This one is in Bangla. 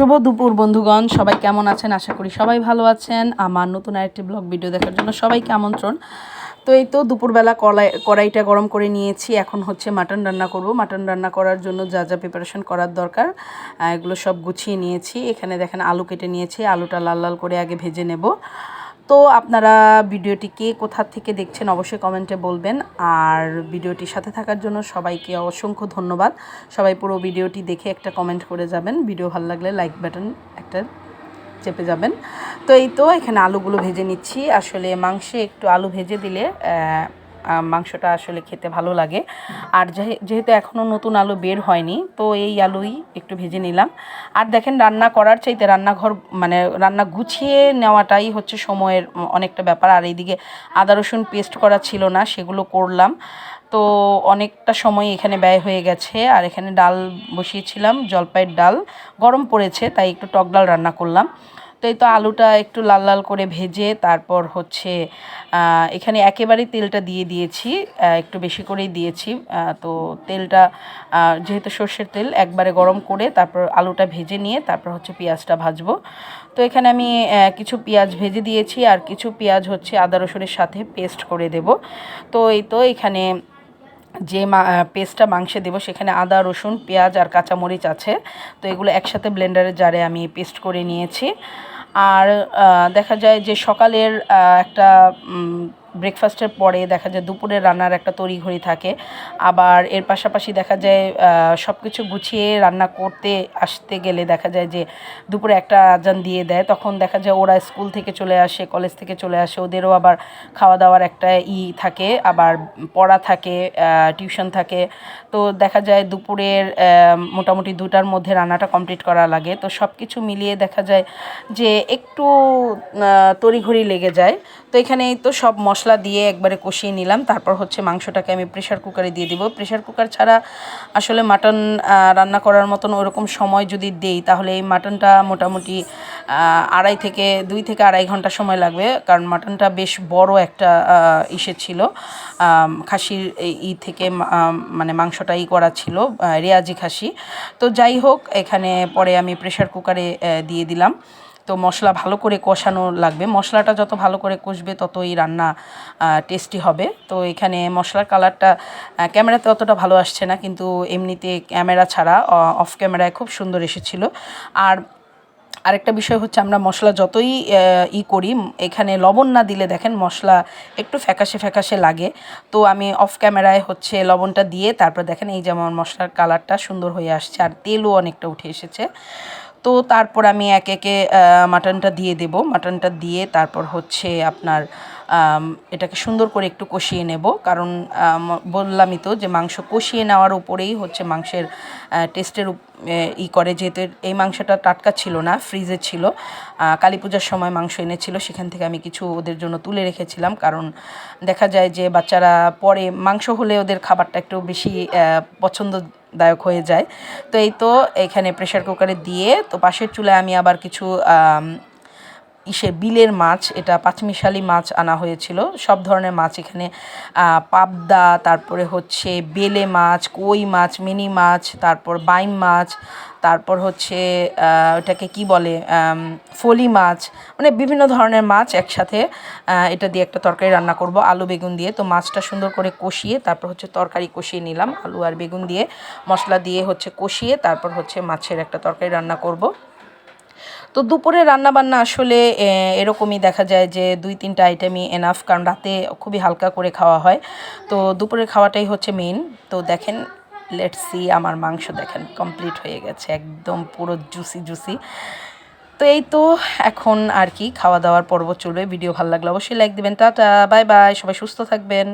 শুভ দুপুর, বন্ধুগণ। সবাই কেমন আছেন? আশা করি সবাই ভালো আছেন। আমার নতুন আরেকটি ব্লগ ভিডিও দেখার জন্য সবাইকে আমন্ত্রণ। তো এই তো দুপুরবেলা কড়াই কড়াইটা গরম করে নিয়েছি। এখন হচ্ছে মাটন রান্না করব। মাটন রান্না করার জন্য যা যা প্রিপারেশন করার দরকার এগুলো সব গুছিয়ে নিয়েছি। এখানে দেখেন আলু কেটে নিয়েছি। আলুটা লাল লাল করে আগে ভেজে নেব। তো আপনারা ভিডিওটি কে কোথা থেকে দেখছেন অবশ্যই কমেন্টে বলবেন। আর ভিডিওটির সাথে থাকার জন্য সবাইকে অসংখ্য ধন্যবাদ। সবাই পুরো ভিডিওটি দেখে একটা কমেন্ট করে যাবেন। ভিডিও ভালো লাগলে লাইক বাটন একটা চেপে যাবেন। তো এই তো এখানে আলুগুলো ভেজে নিচ্ছি। আসলে মাংসে একটু আলু ভেজে দিলে মাংসটা আসলে খেতে ভালো লাগে। আর যেহেতু এখনও নতুন আলু বের হয়নি, তো এই আলুই একটু ভেজে নিলাম। আর দেখেন রান্না করার চাইতে রান্নাঘর মানে রান্না গুছিয়ে নেওয়াটাই হচ্ছে সময়ের অনেকটা ব্যাপার। আর এইদিকে আদা রসুন পেস্ট করা ছিল না, সেগুলো করলাম। তো অনেকটা সময় এখানে ব্যয় হয়ে গেছে। আর এখানে ডাল বসিয়েছিলাম, জলপাইয়ের ডাল। গরম পড়েছে, তাই একটু টক ডাল রান্না করলাম। তো এই তো আলুটা একটু লাল লাল করে ভেজে তারপর হচ্ছে এখানে একেবারেই তেলটা দিয়ে দিয়েছি একটু বেশি করেই দিয়েছি তো তেলটা যেহেতু সর্ষের তেল একবারে গরম করে তারপর আলুটা ভেজে নিয়ে তারপর হচ্ছে পেঁয়াজটা ভাজবো। তো এখানে আমি কিছু পেঁয়াজ ভেজে দিয়েছি আর কিছু পেঁয়াজ হচ্ছে আদা রসুনের সাথে পেস্ট করে দেব। তো এই তো এখানে যে মা পেস্টটা মাংসে দেবো সেখানে আদা, রসুন, পেঁয়াজ আর কাঁচামরিচ আছে। তো এগুলো একসাথে ব্লেন্ডারের জারে আমি পেস্ট করে নিয়েছি। আর দেখা যায় যে সকালের একটা ব্রেকফাস্টের পরে দেখা যায় দুপুরের রান্নার একটা তড়িঘড়ি থাকে। আবার এর পাশাপাশি দেখা যায় সব কিছু গুছিয়ে রান্না করতে আসতে গেলে দেখা যায় যে দুপুরে একটা আজান দিয়ে দেয়। তখন দেখা যায় ওরা স্কুল থেকে চলে আসে, কলেজ থেকে চলে আসে, ওদেরও আবার খাওয়া দাওয়ার একটা ই থাকে, আবার পড়া থাকে টিউশন থাকে। তো দেখা যায় দুপুরের মোটামুটি দুটার মধ্যে রান্নাটা কমপ্লিট করা লাগে। তো সব কিছু মিলিয়ে দেখা যায় যে একটু তড়িঘড়ি লেগে যায়। তো এখানেই তো সব মশলা দিয়ে একবারে কষিয়ে নিলাম। তারপর হচ্ছে মাংসটাকে আমি প্রেশার কুকারে দিয়ে দিব। প্রেশার কুকার ছাড়া আসলে মাটন রান্না করার মতন ওরকম সময় যদি দেই, তাহলে এই মাটনটা মোটামুটি আড়াই থেকে দুই থেকে আড়াই ঘণ্টা সময় লাগবে। কারণ মাটনটা বেশ বড় একটা ইসে ছিল। খাসির ই থেকে মানে মাংসটা ই করা ছিল রেয়াজি খাসি। তো যাই হোক, এখানে পরে আমি প্রেশার কুকারে দিয়ে দিলাম। তো মশলা ভালো করে কষানো লাগবে। মশলাটা যত ভালো করে কষবে ততই রান্না টেস্টি হবে। তো এখানে মশলার কালারটা ক্যামেরাতে অতটা ভালো আসছে না, কিন্তু এমনিতে ক্যামেরা ছাড়া অফ ক্যামেরায় খুব সুন্দর এসেছিল। আর আরেকটা বিষয় হচ্ছে আমরা মশলা যতই ই করি, এখানে লবণ না দিলে দেখেন মশলা একটু ফ্যাকাশে ফ্যাকাশে লাগে। তো আমি অফ ক্যামেরায় হচ্ছে লবণটা দিয়ে তারপর দেখেন এই যেমন মশলার কালারটা সুন্দর হয়ে আসছে, আর তেলও অনেকটা উঠে এসেছে। তো তারপর আমি এক একে মাটনটা দিয়ে দেব। মাটনটা দিয়ে তারপর হচ্ছে আপনার এটাকে সুন্দর করে একটু কষিয়ে নেব। কারণ বললামই তো যে মাংস কষিয়ে নেওয়ার উপরেই হচ্ছে মাংসের টেস্টের ই করে। যেহেতু এই মাংসটা টাটকা ছিল না ফ্রিজে ছিল কালী পূজার সময় মাংস এনেছিল সেখান থেকে আমি কিছু ওদের জন্য তুলে রেখেছিলাম। কারণ দেখা যায় যে বাচ্চারা পরে মাংস হলে ওদের খাবারটা একটু বেশি আহ, পছন্দদায়ক হয়ে যায়। তো এই তো এখানে প্রেশার কুকারে দিয়ে তো পাশের চুলায় আমি আবার কিছু ইসের বিলের মাছ, এটা পাঁচমিশালি মাছ আনা হয়েছিল। সব ধরনের মাছ এখানে পাবদা, তারপরে হচ্ছে বেলে মাছ, কই মাছ, মিনি মাছ, তারপর বাইম মাছ, তারপর হচ্ছে ওটাকে কি বলে ফলি মাছ মানে বিভিন্ন ধরনের মাছ একসাথে এটা দিয়ে একটা তরকারি রান্না করব, আলু, বেগুন দিয়ে। তো মাছটা সুন্দর করে কষিয়ে, তারপর হচ্ছে তরকারি কষিয়ে নিলাম, আলু আর বেগুন দিয়ে। মশলা দিয়ে হচ্ছে কষিয়ে, তারপর হচ্ছে মাছের একটা তরকারি রান্না করব। তো দুপুরে রান্না বান্না আসলে এরকমই দেখা যায় যে দুই, তিনটা আইটেমই এনাফ কারণ রাতে খুবই হালকা করে খাওয়া হয়। তো দুপুরের খাওয়াটাই হচ্ছে মেইন তো দেখেন লেটস সি আমার মাংস দেখেন কমপ্লিট হয়ে গেছে, একদম পুরো জুসি জুসি তো এই তো, এখন আর কি খাওয়া দাওয়ার পর্ব চলবে। ভিডিও ভালো লাগলে অবশ্যই লাইক দিবেন। টাটা বাই বাই সবাই সুস্থ থাকবেন।